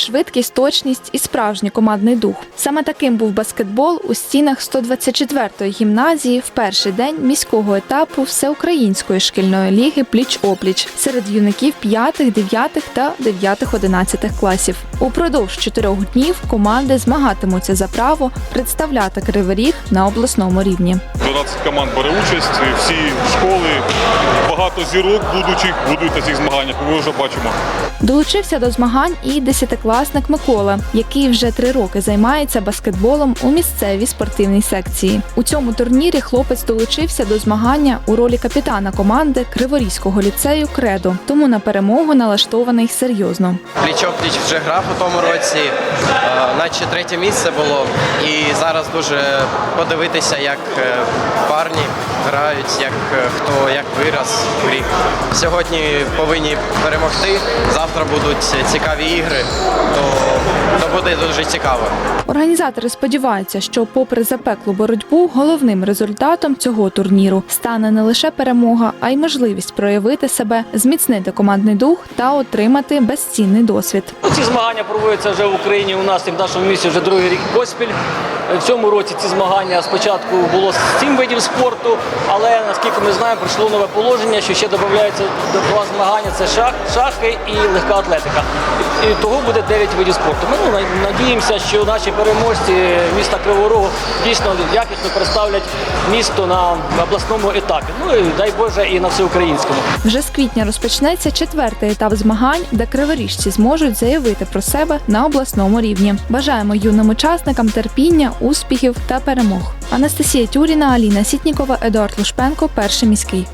швидкість, точність і справжній командний дух. Саме таким був баскетбол у стінах 124-ї гімназії в перший день міського етапу всеукраїнської шкільної ліги пліч-опліч серед юнаків 5, 9 та 9-11 класів. Упродовж чотирьох днів команди змагатимуться за право представляти Кривий Ріг на обласному рівні. 12 команд бере участь, всі школи, багато зірок будучих будуть на цих змаганнях. Ми вже бачимо. Долучився до змагань і десятикласник Микола, який вже три роки займається баскетболом у місцевій спортивній секції. У цьому турнірі хлопець долучився до змагання у ролі капітана команди Криворізького ліцею Кредо, тому на перемогу налаштований серйозно. Пліч-опліч вже грав у тому році, е, наче третє місце було. І зараз дуже подивитися, як е, парні грають, як е, хто як вираз в рік. Сьогодні повинні перемогти. Завтра будуть цікаві ігри, то, буде дуже цікаво. Організатори сподіваються, що, попри запеклу боротьбу, головним результатом цього турніру стане не лише перемога, а й можливість проявити себе, зміцнити командний дух та отримати безцінний досвід. Ці змагання проводяться вже в Україні у нас і в нашому місті вже другий рік поспіль. В цьому році ці змагання спочатку було сім видів спорту, але наскільки ми знаємо, прийшло нове положення, що ще додаються до два змагання це шах, шахи і легка атлетика. І, того буде 9 видів спорту. Ми ну, надіємося, що наші переможці міста Кривого Рогу дійсно якісно представлять місто на обласному етапі. Ну і дай Боже, і на всеукраїнському. Вже з квітня розпочнеться четвертий етап змагань, де криворіжці зможуть заявити про себе на обласному рівні. Бажаємо юним учасникам терпіння, успіхів та перемог. Анастасія Тюріна, Аліна Сітнікова, Едуард Лушпенко, перший міський.